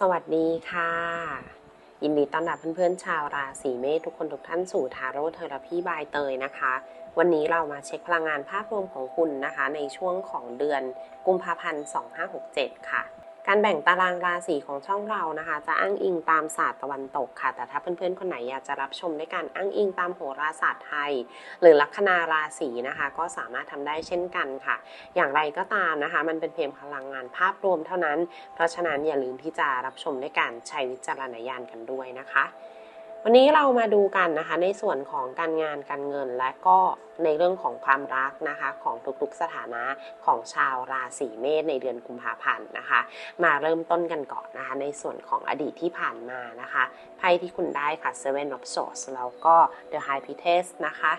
สวัสดีค่ะ ยินดีต้อนรับเพื่อนๆชาวราศีเมษทุกคนทุกท่านสู่ทาโร่เทอราพีบายเตยนะคะ วันนี้เรามาเช็คพลังงานภาพรวมของคุณนะคะ ในช่วงของเดือนกุมภาพันธ์ 2567 ค่ะ การแบ่งตารางราศีของช่องเรานะคะ จะอ้างอิงตามศาสตร์ตะวันตกค่ะ แต่ถ้าเพื่อนๆคนไหนอยากจะรับชมด้วยการอ้างอิงตามโหราศาสตร์ไทย หรือลัคนาราศีนะคะ ก็สามารถทำได้เช่นกันค่ะ อย่างไรก็ตามนะคะ มันเป็นเพียงพลังงานภาพรวมเท่านั้น เพราะฉะนั้นอย่าลืมที่จะรับชมด้วยการใช้วิจารณญาณกันด้วยนะคะ วันนี้เรามาดูกันนะคะในส่วนของการงานการเงินและก็ในเรื่องของความรักนะคะของทุกๆสถานะของชาวราศีเมษในเดือนกุมภาพันธ์นะคะ มาเริ่มต้นกันก่อนนะคะในส่วนของอดีตที่ผ่านมานะคะไพ่ที่คุณได้ค่ะ Seven of Swords แล้วก็ The High Priestess นะคะ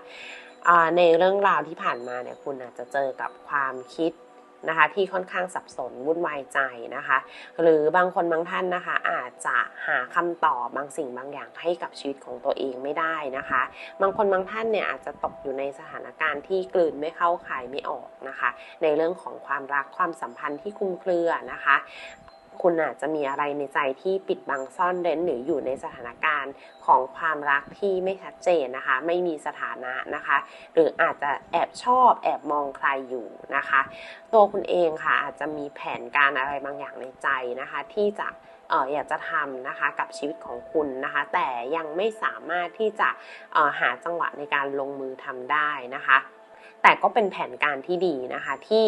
ในเรื่องราวที่ผ่านมาเนี่ยคุณอาจจะเจอกับความคิด นะคะที่ค่อนข้างสับสนวุ่นวายใจนะคะ หรือบางคนบางท่านนะคะ อาจจะหาคำตอบบางสิ่งบางอย่างให้กับชีวิตของตัวเองไม่ได้นะคะ บางคนบางท่านเนี่ยอาจจะตกอยู่ในสถานการณ์ที่กลืนไม่เข้าขายไม่ออกนะคะ ในเรื่องของความรักความสัมพันธ์ที่คลุมเครือนะคะ คุณอาจจะมีอะไรในใจที่ปิดบังซ่อนเร้นหรืออยู่ในสถานการณ์ของความรักที่ไม่ชัดเจนนะคะ ไม่มีสถานะนะคะ หรืออาจจะแอบชอบแอบมองใครอยู่นะคะ ตัวคุณเองค่ะอาจจะมีแผนการอะไรบางอย่างในใจนะคะ ที่จะเอออยากจะทำนะคะกับชีวิตของคุณนะคะ แต่ยังไม่สามารถที่จะเออหาจังหวะในการลงมือทำได้นะคะ แต่ก็เป็นแผนการที่ดีนะคะที่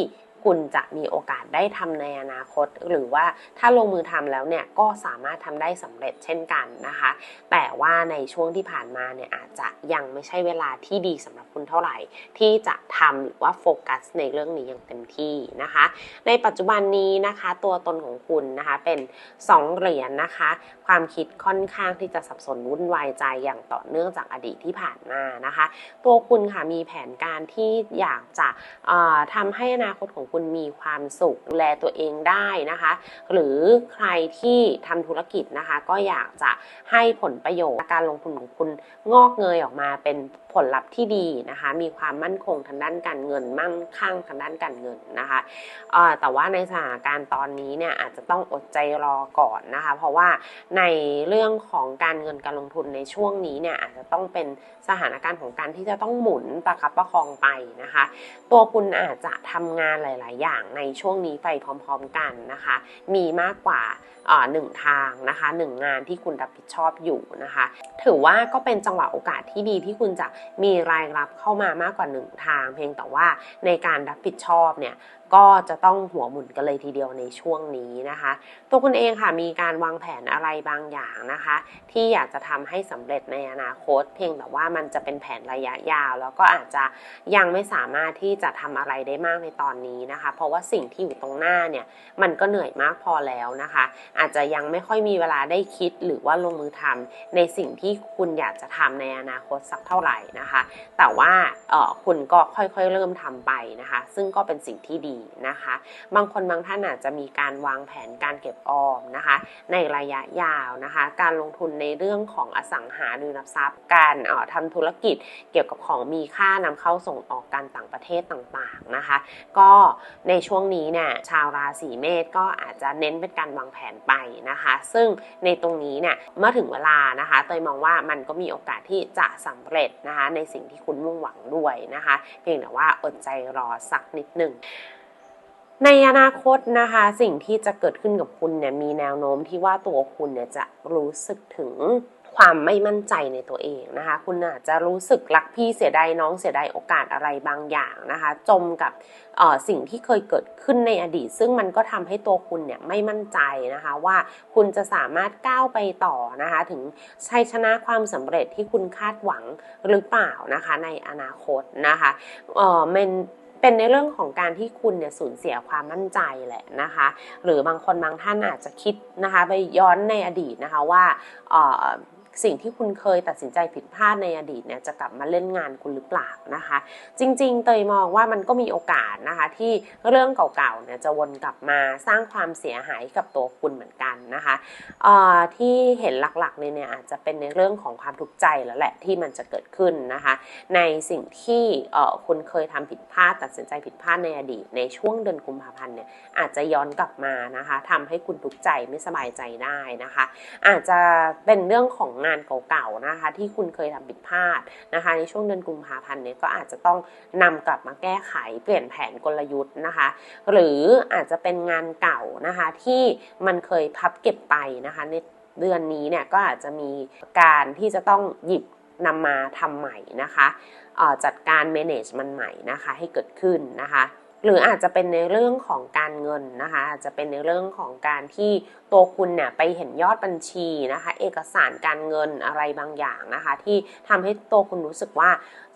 คุณจะมีโอกาสได้ทำในอนาคต หรือว่าถ้าลงมือทำแล้วเนี่ยก็สามารถทำได้สำเร็จเช่นกันนะคะ แต่ว่าในช่วงที่ผ่านมาเนี่ยอาจจะยังไม่ใช่เวลาที่ดีสำหรับคุณเท่าไหร่ ที่จะทำหรือว่าโฟกัสในเรื่องนี้อย่างเต็มที่นะคะ ในปัจจุบันนี้นะคะ ตัวตนของคุณนะคะเป็น2เหรียญนะคะ ความคิดค่อนข้างที่จะสับสนวุ่นวายใจอย่างต่อเนื่องจากอดีตที่ผ่านมานะคะ ตัวคุณค่ะมีแผนการที่อยากจะทำให้อนาคตของคุณณมีความสุขดูแลตัวเองได้นะคะ หรือใครที่ทำธุรกิจนะคะ ก็อยากจะให้ผลประโยชน์การลงทุนของคุณงอกเงยออกมาเป็นผลลัพธ์ที่ดีนะคะ มีความมั่นคงทางด้านการเงินมั่งคั่งทางด้านการเงินนะคะแต่ว่าในสถานการณ์ตอนนี้เนี่ยอาจจะต้องอดใจรอก่อนนะคะ เพราะว่าในเรื่องของการเงินการลงทุนในช่วงนี้เนี่ยอาจจะต้องเป็นสถานการณ์ของการที่จะต้องหมุนประคับประคองไปนะคะ ตัวคุณอาจจะทำงานหลาย ๆ อย่างในช่วงนี้ไปพร้อม ๆ กันนะคะ มีมากกว่าหนึ่งทางนะคะหนึ่งงานที่คุณรับผิดชอบอยู่นะคะ ถือว่าก็เป็นจังหวะโอกาสที่ดีที่คุณจะมีรายรับเข้ามามากกว่าหนึ่งทาง เพียงแต่ว่าในการรับผิดชอบเนี่ย ก็จะต้องหัวหมุนกันเลยทีเดียวในช่วงนี้นะคะ ตัวคุณเองค่ะมีการวางแผนอะไรบางอย่างนะคะ ที่อยากจะทำให้สำเร็จในอนาคต เพียงแต่ว่ามันจะเป็นแผนระยะยาว แล้วก็อาจจะยังไม่สามารถที่จะทำอะไรได้มากในตอนนี้นะคะ เพราะว่าสิ่งที่อยู่ตรงหน้าเนี่ยมันก็เหนื่อยมากพอแล้วนะคะ อาจจะยังไม่ค่อยมีเวลาได้คิดหรือว่าลงมือทำในสิ่งที่คุณอยากจะทำในอนาคตสักเท่าไหร่นะคะ แต่ว่าเออคุณก็ค่อยๆเริ่มทำไปนะคะ ซึ่งก็เป็นสิ่งที่ดีนะคะ บางคนบางท่านอาจจะมีการวางแผนการเก็บออมนะคะ ในระยะยาวนะคะ การลงทุนในเรื่องของอสังหาริมทรัพย์ การออทำธุรกิจเกี่ยวกับของมีค่านำเข้าส่งออกการต่างประเทศต่างๆนะคะ ก็ในช่วงนี้เนี่ยชาวราศีเมษก็อาจจะเน้นเป็นการวางแผนไปนะคะ ซึ่งในตรงนี้เนี่ยเมื่อถึงเวลานะคะเตยมองว่ามันก็มีโอกาสที่จะสำเร็จนะคะในสิ่งที่คุณมุ่งหวังด้วยนะคะ เพียงแต่ว่าอดใจรอสักนิดหนึ่ง ในอนาคตนะคะสิ่งที่จะเกิดขึ้นกับคุณเนี่ยมีแนวโน้มที่ว่าตัวคุณเนี่ยจะรู้สึกถึงความไม่มั่นใจในตัวเองนะคะ คุณอาจจะรู้สึกรักพี่เสียดายน้องเสียดายโอกาสอะไรบางอย่างนะคะ จมกับออสิ่งที่เคยเกิดขึ้นในอดีต ซึ่งมันก็ทำให้ตัวคุณเนี่ยไม่มั่นใจนะคะว่าคุณจะสามารถก้าวไปต่อนะคะ ถึงชัยชนะความสำเร็จที่คุณคาดหวังหรือเปล่านะคะในอนาคตนะคะเอ่อมัน เป็นในเรื่องของการที่คุณเนี่ยสูญเสียความมั่นใจแหละนะคะ หรือบางคนบางท่านอาจจะคิดนะคะ ไปย้อนในอดีตนะคะว่าเออ สิ่งที่คุณเคยตัดสินใจผิดพลาดในอดีตเนี่ยจะกลับมาเล่นงานคุณหรือเปล่านะคะ จริงๆ เตยมองว่ามันก็มีโอกาสนะคะที่เรื่องเก่าๆเนี่ยจะวนกลับมาสร้างความเสียหายกับตัวคุณเหมือนกันนะคะที่เห็นหลักๆเลยเนี่ยอาจจะเป็นในเรื่องของความทุกข์ใจแล้วแหละที่มันจะเกิดขึ้นนะคะ ในสิ่งที่คุณเคยทำผิดพลาดตัดสินใจผิดพลาดในอดีต ในช่วงเดือนกุมภาพันธ์เนี่ยอาจจะย้อนกลับมานะคะทำให้คุณทุกข์ใจไม่สบายใจได้นะคะ อาจจะเป็นเรื่องของงานเก่าๆนะคะ ที่คุณเคยทำผิดพลาดนะคะ ในช่วงเดือนกุมภาพันธ์เนี่ยก็อาจจะต้องนำกลับมาแก้ไขเปลี่ยนแผนกลยุทธ์นะคะ หรืออาจจะเป็นงานเก่านะคะที่มันเคยพับเก็บไปนะคะในเดือนนี้เนี่ยก็อาจจะมีการที่จะต้องหยิบนำมาทำใหม่นะคะจัดการ manage มันใหม่นะคะให้เกิดขึ้นนะคะ หรืออาจจะเป็นในเรื่องของการเงินนะคะอาจจะเป็นในเรื่องของการที่ตัวคุณเนี่ยไปเห็นยอดบัญชีนะคะ เอกสารการเงินอะไรบางอย่างนะคะ ที่ทำให้ตัวคุณรู้สึกว่า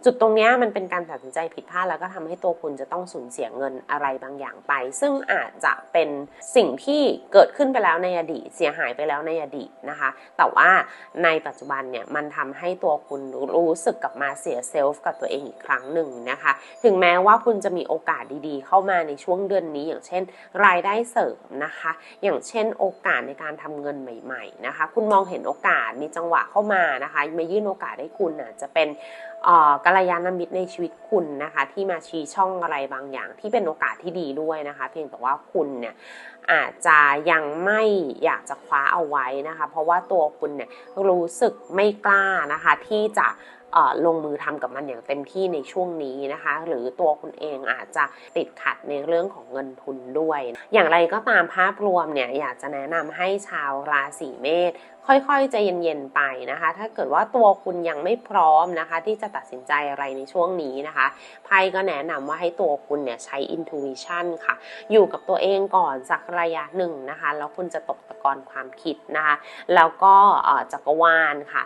จุดตรงนี้มันเป็นการตัดสินใจผิดพลาดแล้วก็ทำให้ตัวคุณจะต้องสูญเสียเงินอะไรบางอย่างไป ซึ่งอาจจะเป็นสิ่งที่เกิดขึ้นไปแล้วในอดีต เสียหายไปแล้วในอดีตนะคะ แต่ว่าในปัจจุบันเนี่ยมันทำให้ตัวคุณรู้สึกกลับมาเสียเซลฟ์กับตัวเองอีกครั้งหนึ่งนะคะ ถึงแม้ว่าคุณจะมีโอกาสดีๆ เข้ามาในช่วงเดือนนี้ อย่างเช่น รายได้เสริมนะคะ อย่างเช่นโอกกาสในการทำเงินใหม่ๆนะคะ คุณมองเห็นโอกาสมีจังหวะเข้ามานะคะมายื่นโอกาสให้คุณอาจจะเป็นเอ่อกัลยาณมิตรในชีวิตคุณนะคะ ที่มาชี้ช่องอะไรบางอย่าง ที่เป็นโอกาสที่ดีด้วยนะคะ เพียงแต่ว่าคุณเนี่ยอาจจะยังไม่อยากจะคว้าเอาไว้นะคะ เพราะว่าตัวคุณเนี่ยรู้สึกไม่กล้านะคะที่จะ ลงมือทำกับมันอย่างเต็มที่ในช่วงนี้นะคะ หรือตัวคุณเองอาจจะติดขัดในเรื่องของเงินทุนด้วย อย่างไรก็ตามภาพรวมเนี่ยอยากจะแนะนำให้ชาวราศีเมษค่อยๆใจเย็นๆไปนะคะ ถ้าเกิดว่าตัวคุณยังไม่พร้อมนะคะ ที่จะตัดสินใจอะไรในช่วงนี้นะคะไพ่ก็แนะนำว่าให้ตัวคุณเนี่ยใช้ intuition ค่ะ อยู่กับตัวเองก่อนสักระยะหนึ่งนะคะ แล้วคุณจะตกตะกอนความคิดนะคะ แล้วก็จักรวาลค่ะ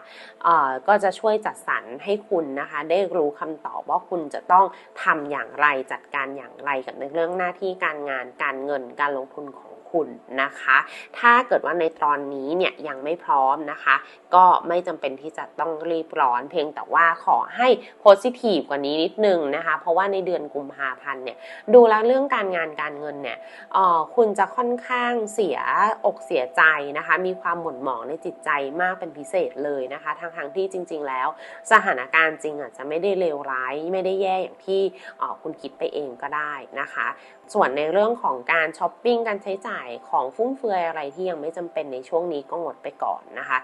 ก็จะช่วยจัดสรรให้คุณนะคะ ได้รู้คำตอบว่าคุณจะต้องทำอย่างไรจัดการอย่างไรกับในเรื่องหน้าที่การงานการเงินการลงทุนของ คุณนะคะ ถ้าเกิดว่าในตอนนี้เนี่ยยังไม่พร้อมนะคะ ก็ไม่จำเป็นที่จะต้องรีบร้อน เพียงแต่ว่าขอให้โพสิทีฟกว่านี้นิดนึงนะคะ เพราะว่าในเดือนกุมภาพันธ์เนี่ยดูแล้วเรื่องการงานการเงินเนี่ยออคุณจะค่อนข้างเสียอกเสียใจนะคะ มีความหม่นหมองในจิตใจมากเป็นพิเศษเลยนะคะทางทางที่จริง ๆ แล้ว สถานการณ์จริงอาจจะไม่ได้เลวร้ายไม่ได้แย่อย่างที่ออคุณคิดไปเองก็ได้นะคะส่วนในเรื่องของการช้อปปิ้งการใช้จ่ายของฟุ่มเฟือยอะไรที่ยังไม่จำเป็นในช่วงนี้ก็งดไปก่อนนะคะ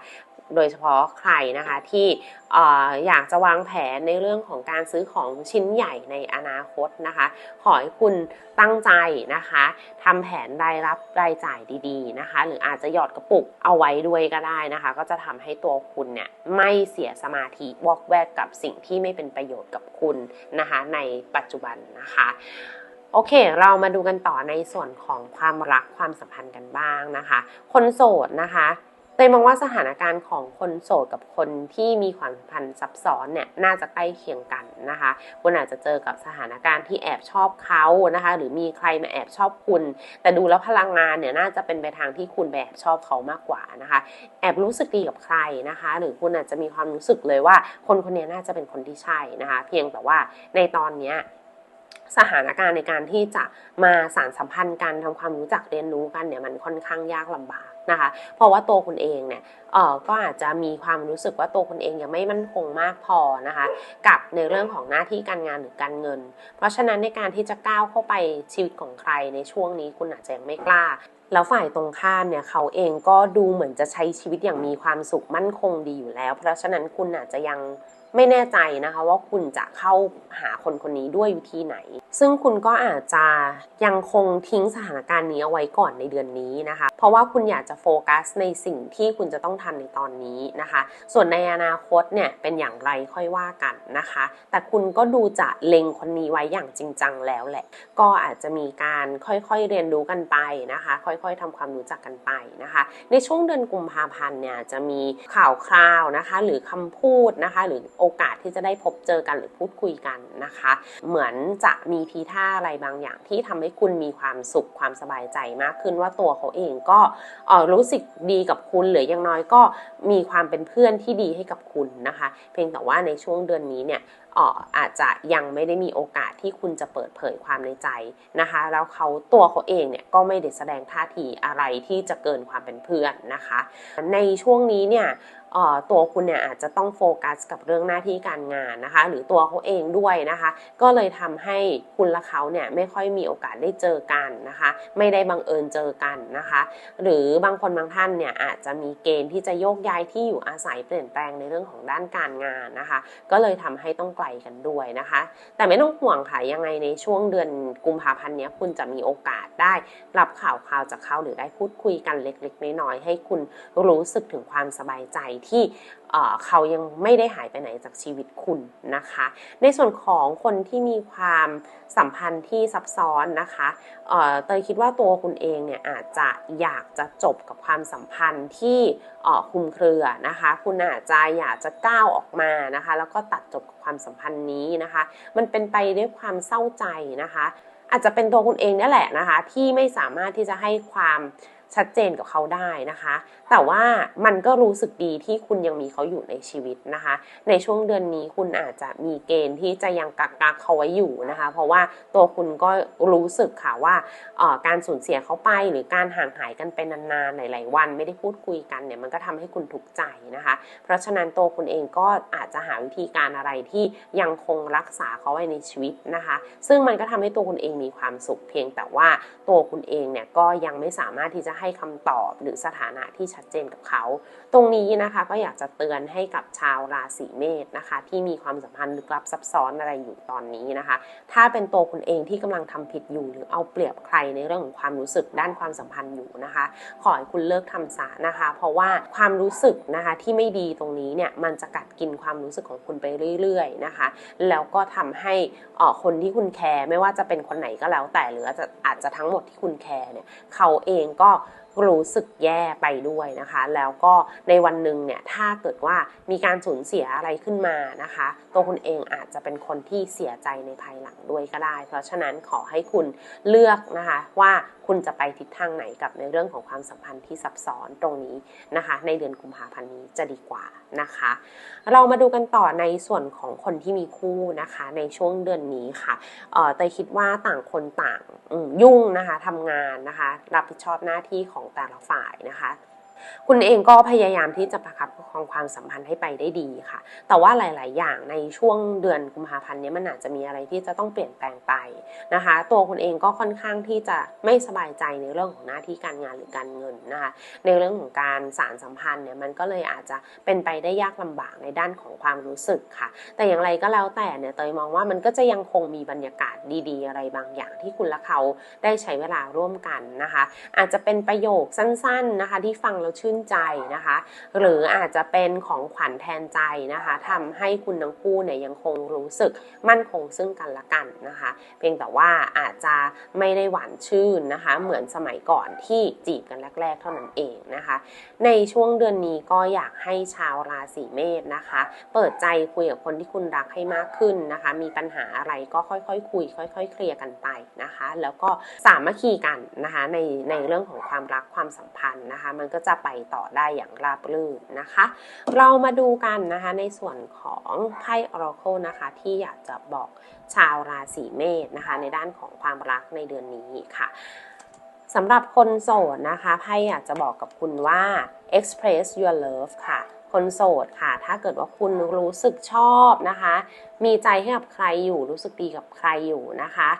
โดยเฉพาะใครนะคะที่เอ่ออยากจะวางแผนในเรื่องของการซื้อของชิ้นใหญ่ในอนาคตนะคะ ขอให้คุณตั้งใจนะคะทำแผนรายรับรายจ่ายดีๆนะคะ หรืออาจจะหยอดกระปุกเอาไว้ด้วยก็ได้นะคะ ก็จะทำให้ตัวคุณเนี่ยไม่เสียสมาธิวอกแวกกับสิ่งที่ไม่เป็นประโยชน์กับคุณนะคะ ในปัจจุบันนะคะ โอเค เรามาดูกันต่อในส่วนของความรักความสัมพันธ์กันบ้างนะคะ คนโสดนะคะเตยมองว่าสถานการณ์ของคนโสดกับคนที่มีความสัมพันธ์ซับซ้อนเนี่ยน่าจะใกล้เคียงกันนะคะคุณอาจจะเจอกับสถานการณ์ที่แอบชอบเขานะคะ หรือมีใครมาแอบชอบคุณ แต่ดูแล้วพลังงานเนี่ยน่าจะเป็นไปทางที่คุณแอบชอบเขามากกว่านะคะ แอบรู้สึกดีกับใครนะคะ หรือคุณอาจจะมีความรู้สึกเลยว่า คนคนนี้น่าจะเป็นคนที่ใช่นะคะ เพียงแต่ว่าในตอนเนี้ย สถานการณ์ในการที่จะมาสารสัมพันธ์กันทำความรู้จักเรียนรู้กันเนี่ยมันค่อนข้างยากลำบากนะคะ เพราะว่าตัวคุณเองเนี่ยเออก็อาจจะมีความรู้สึกว่าตัวคุณเองยังไม่มั่นคงมากพอนะคะ กับในเรื่องของหน้าที่การงานหรือการเงิน เพราะฉะนั้นในการที่จะก้าวเข้าไปชีวิตของใครในช่วงนี้คุณอาจจะยังไม่กล้าแล้วฝ่ายตรงข้ามเนี่ยเขาเองก็ดูเหมือนจะใช้ชีวิตอย่างมีความสุขมั่นคงดีอยู่แล้ว เพราะฉะนั้นคุณอาจจะยัง ไม่แน่ใจนะคะว่าคุณจะเข้าหาคนคนนี้ด้วยวิธีไหน ซึ่งคุณก็อาจจะยังคงทิ้งสถานการณ์นี้เอาไว้ก่อนในเดือนนี้นะคะ เพราะว่าคุณอยากจะโฟกัสในสิ่งที่คุณจะต้องทำในตอนนี้นะคะ ส่วนในอนาคตเนี่ยเป็นอย่างไรค่อยว่ากันนะคะ แต่คุณก็ดูจะเล็งคนนี้ไว้อย่างจริงจังแล้วแหละ ก็อาจจะมีการค่อยๆเรียนรู้กันไปนะคะ ค่อยๆทำความรู้จักกันไปนะคะ ในช่วงเดือนกุมภาพันธ์เนี่ยจะมีข่าวคราวนะคะ หรือคำพูดนะคะ หรือโอกาสที่จะได้พบเจอกันหรือพูดคุยกันนะคะ เหมือนจะมีทีท่าอะไรบางอย่างที่ทำให้คุณมีความสุขความสบายใจมากขึ้นว่าตัวเขาเองก็รู้สึกดีกับคุณหรืออย่างน้อยก็มีความเป็นเพื่อนที่ดีให้กับคุณนะคะ เพียงแต่ว่าในช่วงเดือนนี้เนี่ยอาจจะยังไม่ได้มีโอกาสที่คุณจะเปิดเผยความในใจนะคะ แล้วเขาตัวเขาเองเนี่ยก็ไม่ได้แสดงท่าทีอะไรที่จะเกินความเป็นเพื่อนนะคะ ในช่วงนี้เนี่ย ตัวคุณเนี่ยอาจจะต้องโฟกัสกับเรื่องหน้าที่การงานนะคะ หรือตัวเขาเองด้วยนะคะ ก็เลยทำให้คุณและเขาเนี่ยไม่ค่อยมีโอกาสได้เจอกันนะคะ ไม่ได้บังเอิญเจอกันนะคะ หรือบางคนบางท่านเนี่ยอาจจะมีเกณฑ์ที่จะโยกย้ายที่อยู่อาศัยเปลี่ยนแปลงในเรื่องของด้านการงานนะคะ ก็เลยทำให้ต้องไกลกันด้วยนะคะ แต่ไม่ต้องห่วงค่ะยังไงในช่วงเดือนกุมภาพันธ์เนี้ยคุณจะมีโอกาสได้รับข่าวข่าวจากเขาหรือได้พูดคุยกันเล็ก ๆ น้อยๆให้คุณรู้สึกถึงความสบายใจที่เขายังไม่ได้หายไปไหนจากชีวิตคุณนะคะ ในส่วนของคนที่มีความสัมพันธ์ที่ซับซ้อนนะคะเเตยคิดว่าตัวคุณเองเนี่ยอาจจะอยากจะจบกับความสัมพันธ์ที่คุมเครือนะคะ คุณอาจจะอยากจะก้าวออกมานะคะ แล้วก็ตัดจบกับความสัมพันธ์นี้นะคะ มันเป็นไปด้วยความเศร้าใจนะคะ อาจจะเป็นตัวคุณเองนี่แหละนะคะ ที่ไม่สามารถที่จะให้ความ ชัดเจนกับเขาได้นะคะ แต่ว่ามันก็รู้สึกดีที่คุณยังมีเขาอยู่ในชีวิตนะคะ ในช่วงเดือนนี้คุณอาจจะมีเกณฑ์ที่จะยังกักกักเขาไว้อยู่นะคะ เพราะว่าตัวคุณก็รู้สึกค่ะว่าการสูญเสียเขาไปหรือการห่างหายกันไปนานๆหลายๆวัน ไม่ได้พูดคุยกันเนี่ยมันก็ทำให้คุณทุกข์ใจนะคะ เพราะฉะนั้นตัวคุณเองก็อาจจะหาวิธีการอะไรที่ยังคงรักษาเขาไว้ในชีวิตนะคะ ซึ่งมันก็ทำให้ตัวคุณเองมีความสุขเพียงแต่ว่าตัวคุณเองเนี่ยก็ยังไม่สามารถที่จะให้คำตอบหรือสถานะที่ชัดเจนกับเขา ตรงนี้นะคะก็อยากจะเตือนให้กับชาวราศีเมษนะคะ ที่มีความสัมพันธ์ลึกลับซับซ้อนอะไรอยู่ตอนนี้นะคะ ถ้าเป็นตัวคุณเองที่กำลังทำผิดอยู่ หรือเอาเปรียบใครในเรื่องของความรู้สึกด้านความสัมพันธ์อยู่นะคะ ขอให้คุณเลิกทำซะนะคะ เพราะว่าความรู้สึกนะคะที่ไม่ดีตรงนี้เนี่ยมันจะกัดกินความรู้สึกของคุณไปเรื่อยๆนะคะ แล้วก็ทำให้อ่อคนที่คุณแคร์ไม่ว่าจะเป็นคนไหนก็แล้วแต่หรืออาจจะอาจจะทั้งหมดที่คุณแคร์เนี่ยเขาเองก็ รู้สึกแย่ไปด้วยนะคะ แล้วก็ในวันหนึ่งเนี่ยถ้าเกิดว่ามีการสูญเสียอะไรขึ้นมานะคะ ตัวคุณเองอาจจะเป็นคนที่เสียใจในภายหลังด้วยก็ได้ เพราะฉะนั้นขอให้คุณเลือกนะคะว่าคุณจะไปทิศทางไหนกับในเรื่องของความสัมพันธ์ที่ซับซ้อนตรงนี้นะคะ ในเดือนกุมภาพันธ์นี้จะดีกว่านะคะ เรามาดูกันต่อในส่วนของคนที่มีคู่นะคะ ในช่วงเดือนนี้ค่ะเออแต่คิดว่าต่างคนต่างยุ่งนะคะทำงานนะคะ รับผิดชอบหน้าที่ของแต่ละฝ่ายนะคะ คุณเองก็พยายามที่จะประคับประคองความสัมพันธ์ให้ไปได้ดีค่ะ แต่ว่าหลาย ๆ อย่างในช่วงเดือนกุมภาพันธ์นี้มันอาจจะมีอะไรที่จะต้องเปลี่ยนแปลงไปนะคะ ตัวคุณเองก็ค่อนข้างที่จะไม่สบายใจในเรื่องของหน้าที่การงานหรือการเงินนะคะ ในเรื่องของการสารสัมพันธ์เนี่ยมันก็เลยอาจจะเป็นไปได้ยากลำบากในด้านของความรู้สึกค่ะ แต่อย่างไรก็แล้วแต่เนี่ยเตยมองว่ามันก็จะยังคงมีบรรยากาศดีๆ อะไรบางอย่างที่คุณและเขาได้ใช้เวลาร่วมกันนะคะ อาจจะเป็นประโยคสั้น ๆ นะคะ ที่ฟังแล้วชื่นใจนะคะ หรืออาจจะเป็นของขวัญแทนใจนะคะทำให้คุณทั้งคู่เนี่ยยังคงรู้สึกมั่นคงซึ่งกันและกันนะคะ เพียงแต่ว่าอาจจะไม่ได้หวานชื่นนะคะ เหมือนสมัยก่อนที่จีบกันแรกๆ เท่านั้นเองนะคะ ในช่วงเดือนนี้ก็อยากให้ชาวราศีเมษนะคะ เปิดใจคุยกับคนที่คุณรักให้มากขึ้นนะคะ มีปัญหาอะไรก็ค่อยๆคุย ค่อย ๆ เคลียร์กันไปนะคะ แล้วก็สามัคคีกันนะคะในในเรื่องของความรักความสัมพันธ์นะคะ มันก็จะไปต่อได้อย่างราบรื่นนะคะ เรามาดูกันนะคะในส่วนของไพ่ออร์โคนะคะที่อยากจะบอกชาวราศีเมษนะคะในด้านของความรักในเดือนนี้ค่ะสำหรับคนโสดนะคะไพ่อยากจะบอกกับคุณว่า express your love ค่ะ คนโสดค่ะ ถ้าเกิดว่าคุณรู้สึกชอบนะคะ มีใจให้กับใครอยู่ รู้สึกดีกับใครอยู่นะคะ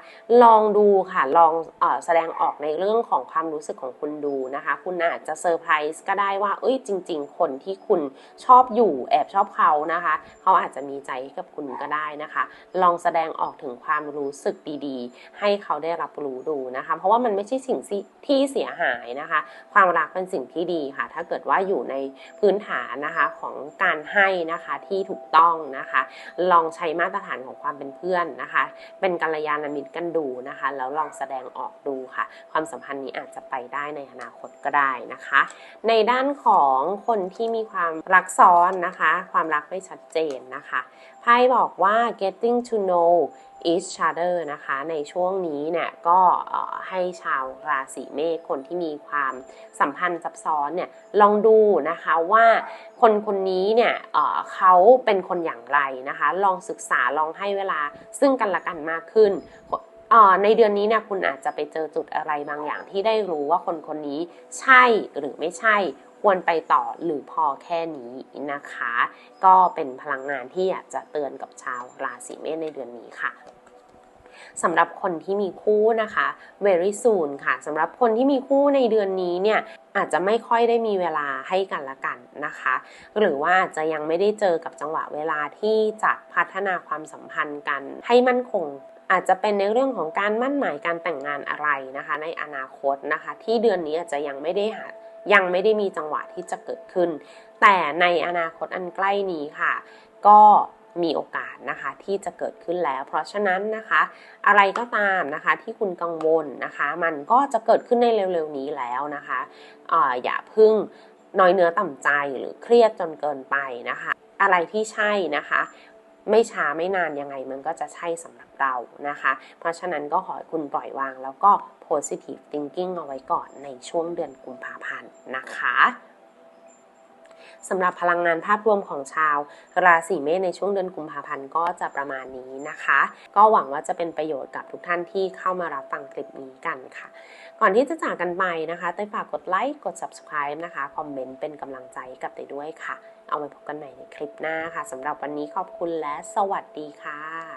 ลองดูค่ะ ลองอแสดงออกในเรื่องของความรู้สึกของคุณดูนะคะ คุณอาจจะเซอร์ไพรส์ก็ได้ว่า เอ้ย จริง ๆ คนที่คุณชอบอยู่แอบชอบเขานะคะ เขาอาจจะมีใจให้กับคุณก็ได้นะคะ ลองแสดงออกถึงความรู้สึกดีๆ ให้เขาได้รับรู้ดูนะคะ เพราะว่ามันไม่ใช่สิ่งที่เสียหายนะคะ ความรักเป็นสิ่งที่ดีค่ะ ถ้าเกิดว่าอยู่ในพื้นฐานนะคะนะคะของการให้นะคะที่ถูกต้องนะคะ ลองใช้มาตรฐานของความเป็นเพื่อนนะคะ เป็นกัลยาณมิตรกันดูนะคะ แล้วลองแสดงออกดูค่ะ ความสัมพันธ์นี้อาจจะไปได้ในอนาคตก็ได้นะคะ ในด้านของคนที่มีความรักซ้อนนะคะ ความรักไม่ชัดเจนนะคะไพ่บอกว่า getting to know each other นะคะ ในช่วงนี้เนี่ยก็ให้ชาวราศีเมษคนที่มีความสัมพันธ์ซับซ้อนเนี่ยลองดูนะคะว่าคนคนนี้เนี่ยเขาเป็นคนอย่างไรนะคะ ลองศึกษาลองให้เวลาซึ่งกันและกันมากขึ้นในเดือนนี้เนี่ยคุณอาจจะไปเจอจุดอะไรบางอย่างที่ได้รู้ว่าคนคนนี้ใช่หรือไม่ใช่ควรไปต่อหรือพอแค่นี้นะคะ ก็เป็นพลังงานที่อยากจะเตือนกับชาวราศีเมษในเดือนนี้ค่ะ สำหรับคนที่มีคู่นะคะ very soon ค่ะสำหรับคนที่มีคู่ในเดือนนี้เนี่ยอาจจะไม่ค่อยได้มีเวลาให้กันละกันนะคะ หรือว่าอาจจะยังไม่ได้เจอกับจังหวะเวลาที่จะพัฒนาความสัมพันธ์กันให้มั่นคงอาจจะเป็นในเรื่องของการมั่นหมายการแต่งงานอะไรนะคะ ในอนาคตนะคะ ที่เดือนนี้อาจจะยังไม่ได้หายังไม่ได้มีจังหวะที่จะเกิดขึ้น แต่ในอนาคตอันใกล้นี้ค่ะ ก็ มีโอกาสนะคะที่จะเกิดขึ้นแล้ว เพราะฉะนั้นนะคะอะไรก็ตามนะคะที่คุณกังวลนะคะมันก็จะเกิดขึ้นในเร็วๆนี้แล้วนะคะออย่าพึ่งน้อยเนื้อต่ำใจหรือเครียดจนเกินไปนะคะ อะไรที่ใช่นะคะไม่ช้าไม่นานยังไงมันก็จะใช่สำหรับเรานะคะ เพราะฉะนั้นก็ขอให้คุณปล่อยวางแล้วก็ positive thinking เอาไว้ก่อนในช่วงเดือนกุมภาพันธ์นะคะ สำหรับพลังงานภาพรวมของชาว ราศีเมษในช่วงเดือนกุมภาพันธ์ก็จะประมาณนี้นะคะ ก็หวังว่าจะเป็นประโยชน์กับทุกท่านที่เข้ามารับฟังคลิปนี้กันค่ะ ก่อนที่จะจากกันไปนะคะเต้ฝากกดไลค์กด subscribe นะคะคอมเมนต์เป็นกำลังใจกับเต้ด้วยค่ะ เอาไว้พบกันใหม่ในคลิปหน้าค่ะสำหรับวันนี้ขอบคุณและสวัสดีค่ะ